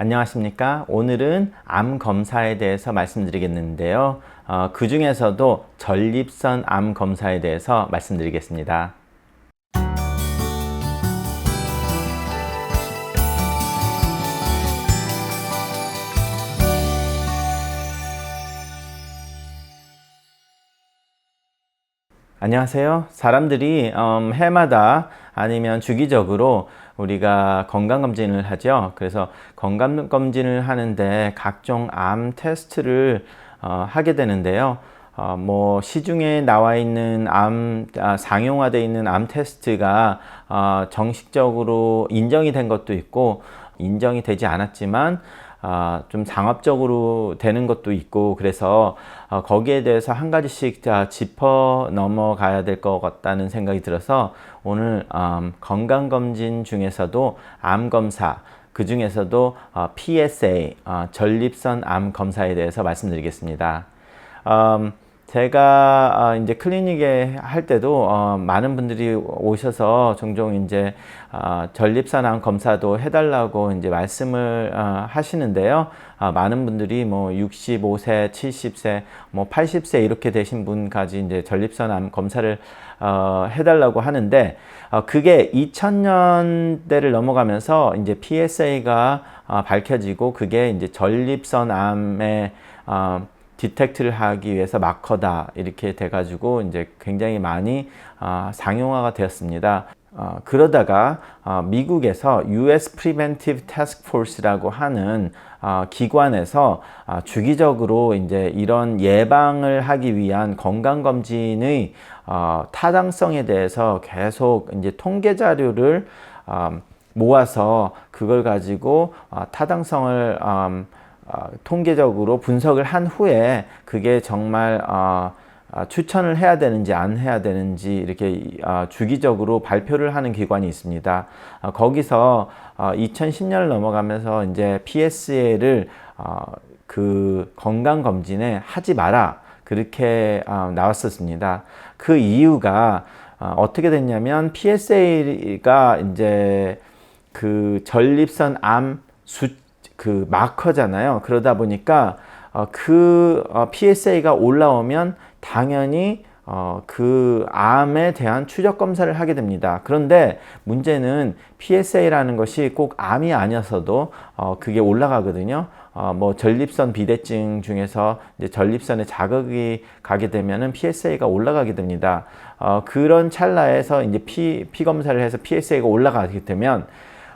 안녕하십니까. 오늘은 암 검사에 대해서 말씀드리겠는데요. 어, 그 중에서도 전립선 암 검사에 대해서 말씀드리겠습니다. 안녕하세요. 사람들이 음, 해마다 아니면 주기적으로 우리가 건강검진을 하죠. 그래서 건강검진을 하는데 각종 암 테스트를 어, 하게 되는데요. 어, 뭐 시중에 나와 있는 암 아, 상용화되어 있는 암 테스트가 어, 정식적으로 인정이 된 것도 있고 인정이 되지 않았지만 아, 좀 상업적으로 되는 것도 있고 그래서 어, 거기에 대해서 한 가지씩 다 짚어 넘어가야 될 것 같다는 생각이 들어서 오늘 음, 건강검진 중에서도 암 검사 그 중에서도 어, PSA 어, 전립선 암 검사에 대해서 말씀드리겠습니다. 음, 제가 어, 이제 클리닉에 할 때도 어, 많은 분들이 오셔서 종종 이제 어, 전립선암 검사도 해달라고 이제 말씀을 어, 하시는데요. 어, 많은 분들이 뭐 65세, 70세, 뭐 80세 이렇게 되신 분까지 이제 전립선암 검사를 어, 해달라고 하는데 어, 그게 2000년대를 넘어가면서 이제 PSA가 어, 밝혀지고 그게 이제 전립선암의 어, 디텍트를 하기 위해서 마커다 이렇게 돼가지고 이제 굉장히 많이 어, 상용화가 되었습니다. 어, 그러다가 어, 미국에서 US Preventive Task Force라고 하는 어, 기관에서 어, 주기적으로 이제 이런 예방을 하기 위한 건강 검진의 어, 타당성에 대해서 계속 이제 통계 자료를 어, 모아서 그걸 가지고 어, 타당성을 음, 어, 통계적으로 분석을 한 후에 그게 정말 어, 어, 추천을 해야 되는지 안 해야 되는지 이렇게 어, 주기적으로 발표를 하는 기관이 있습니다. 어, 거기서 2010년을 넘어가면서 이제 PSA를 그 건강 검진에 하지 마라 그렇게 나왔었습니다. 그 이유가 어떻게 됐냐면 PSA가 이제 그 전립선 암 수, 그 마커잖아요. 그러다 보니까 어, 그 어, PSA가 올라오면 당연히 어, 그 암에 대한 추적 검사를 하게 됩니다. 그런데 문제는 PSA라는 것이 꼭 암이 아니어서도 어, 그게 올라가거든요. 어, 뭐 전립선 비대증 중에서 이제 전립선에 자극이 가게 되면은 PSA가 올라가게 됩니다. 어, 그런 찰나에서 이제 피, 피 검사를 해서 PSA가 올라가게 되면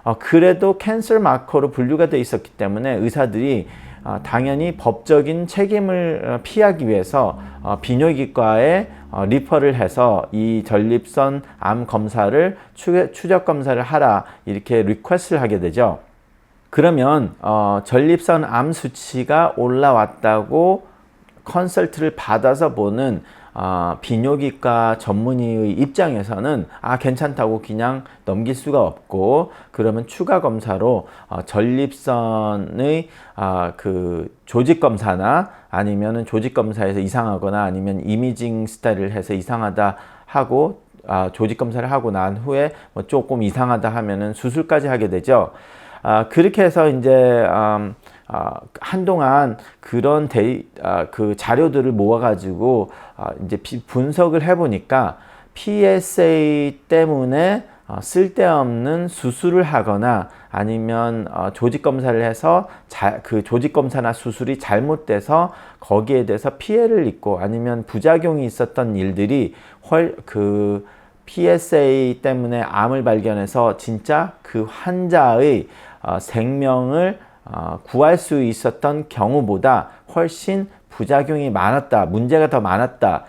어, 그래도 캔슬 마커로 분류가 돼 있었기 때문에 의사들이 어, 당연히 법적인 책임을 어, 피하기 위해서 어, 비뇨기과에 어, 리퍼를 해서 이 전립선 암 검사를 추, 추적 검사를 하라 이렇게 리퀘스트를 하게 되죠. 그러면 어, 전립선 암 수치가 올라왔다고 컨설트를 받아서 보는 어, 비뇨기과 전문의의 입장에서는 아 괜찮다고 그냥 넘길 수가 없고 그러면 추가 검사로 어, 전립선의 어, 그 조직 검사나 아니면은 조직 검사에서 이상하거나 아니면 이미징 스타일을 해서 이상하다 하고 아, 조직 검사를 하고 난 후에 뭐 조금 이상하다 하면은 수술까지 하게 되죠. 아, 그렇게 해서 이제 음, 아, 한동안 그런 데이, 아, 그 자료들을 모아가지고 아, 이제 분석을 해보니까 PSA 때문에 어, 쓸데없는 수술을 하거나 아니면 어, 조직 검사를 해서 자, 그 조직 검사나 수술이 잘못돼서 거기에 대해서 피해를 입고 아니면 부작용이 있었던 일들이 훨그 PSA 때문에 암을 발견해서 진짜 그 환자의 어, 생명을 어, 구할 수 있었던 경우보다 훨씬 부작용이 많았다, 문제가 더 많았다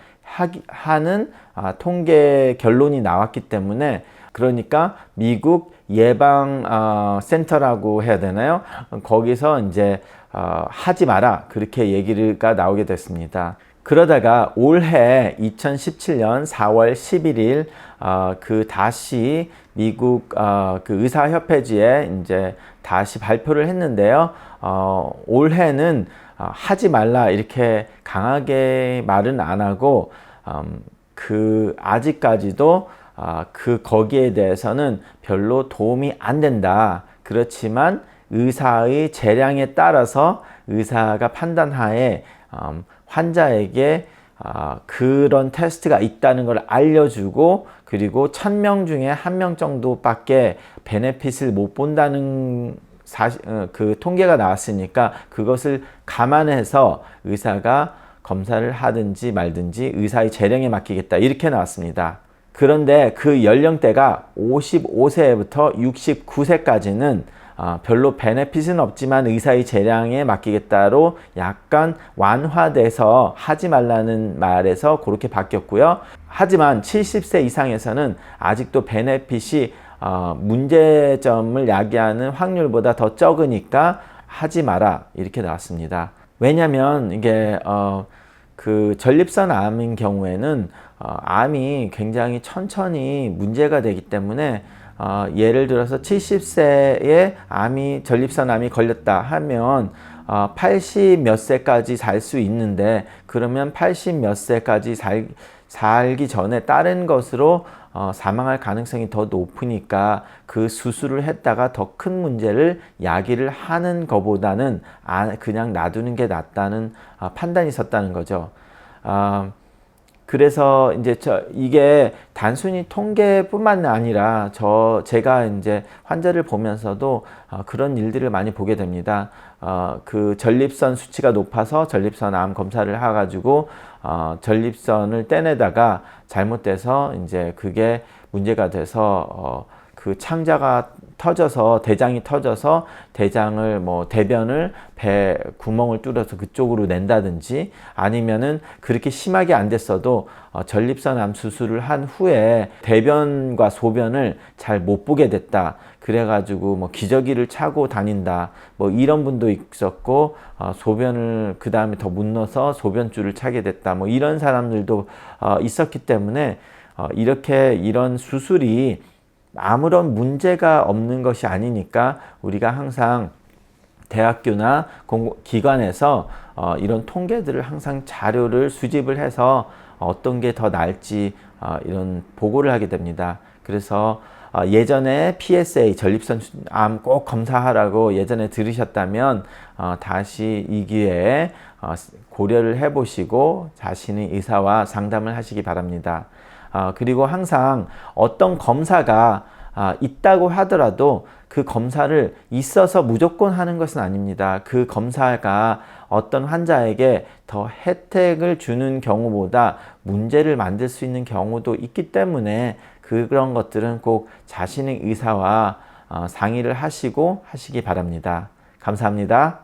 하는 아, 통계 결론이 나왔기 때문에 그러니까 미국 예방 어, 센터라고 해야 되나요? 거기서 이제 어, 하지 마라 그렇게 얘기가 나오게 됐습니다. 그러다가 올해 2017년 4월 11일 어, 그 다시 미국 어, 그 의사협회지에 이제 다시 발표를 했는데요. 어, 올해는 어, 하지 말라 이렇게 강하게 말은 안 하고 음, 그 아직까지도 어, 그 거기에 대해서는 별로 도움이 안 된다. 그렇지만 의사의 재량에 따라서 의사가 판단하에 음, 환자에게 아, 그런 테스트가 있다는 걸 알려주고 그리고 천 명 중에 한 명 정도밖에 베네핏을 못 본다는 사실, 어, 그 통계가 나왔으니까 그것을 감안해서 의사가 검사를 하든지 말든지 의사의 재량에 맡기겠다 이렇게 나왔습니다. 그런데 그 연령대가 55세부터 69세까지는 아, 별로 베네핏은 없지만 의사의 재량에 맡기겠다로 약간 완화돼서 하지 말라는 말에서 그렇게 바뀌었고요. 하지만 70세 이상에서는 아직도 베네핏이 어, 문제점을 야기하는 확률보다 더 적으니까 하지 마라 이렇게 나왔습니다. 왜냐하면 이게 어, 그 전립선 암인 경우에는 어, 암이 굉장히 천천히 문제가 되기 때문에 어, 예를 들어서 70세에 암이 전립선 암이 걸렸다 하면 어, 80몇 세까지 살 수 있는데 그러면 80몇 세까지 살, 살기 전에 다른 것으로 어, 사망할 가능성이 더 높으니까 그 수술을 했다가 더 큰 문제를 야기를 하는 것보다는 아, 그냥 놔두는 게 낫다는 어, 판단이 섰다는 거죠. 어, 그래서 이제 저 이게 단순히 통계뿐만 아니라 저 제가 이제 환자를 보면서도 어, 그런 일들을 많이 보게 됩니다. 어, 그 전립선 수치가 높아서 전립선 암 검사를 해가지고 어, 전립선을 떼내다가 잘못돼서 이제 그게 문제가 돼서 어, 그 창자가 터져서 대장이 터져서 대장을 뭐 대변을 배 구멍을 뚫어서 그쪽으로 낸다든지 아니면은 그렇게 심하게 안 됐어도 어, 전립선 암 수술을 한 후에 대변과 소변을 잘 못 보게 됐다. 그래가지고 뭐 기저귀를 차고 다닌다. 뭐 이런 분도 있었고 어, 소변을 그 다음에 더 못 넣어서 소변줄을 차게 됐다. 뭐 이런 사람들도 어, 있었기 때문에 어, 이렇게 이런 수술이 아무런 문제가 없는 것이 아니니까 우리가 항상 대학교나 기관에서 어, 이런 통계들을 항상 자료를 수집을 해서 어떤 게 더 나을지 어, 이런 보고를 하게 됩니다. 그래서 어, 예전에 PSA 전립선 암 꼭 검사하라고 예전에 들으셨다면 어, 다시 이 기회에 어, 고려를 해보시고 자신의 의사와 상담을 하시기 바랍니다. 아, 그리고 항상 어떤 검사가 아, 있다고 하더라도 그 검사를 있어서 무조건 하는 것은 아닙니다. 그 검사가 어떤 환자에게 더 혜택을 주는 경우보다 문제를 만들 수 있는 경우도 있기 때문에 그런 것들은 꼭 자신의 의사와 어, 상의를 하시고 하시기 바랍니다. 감사합니다.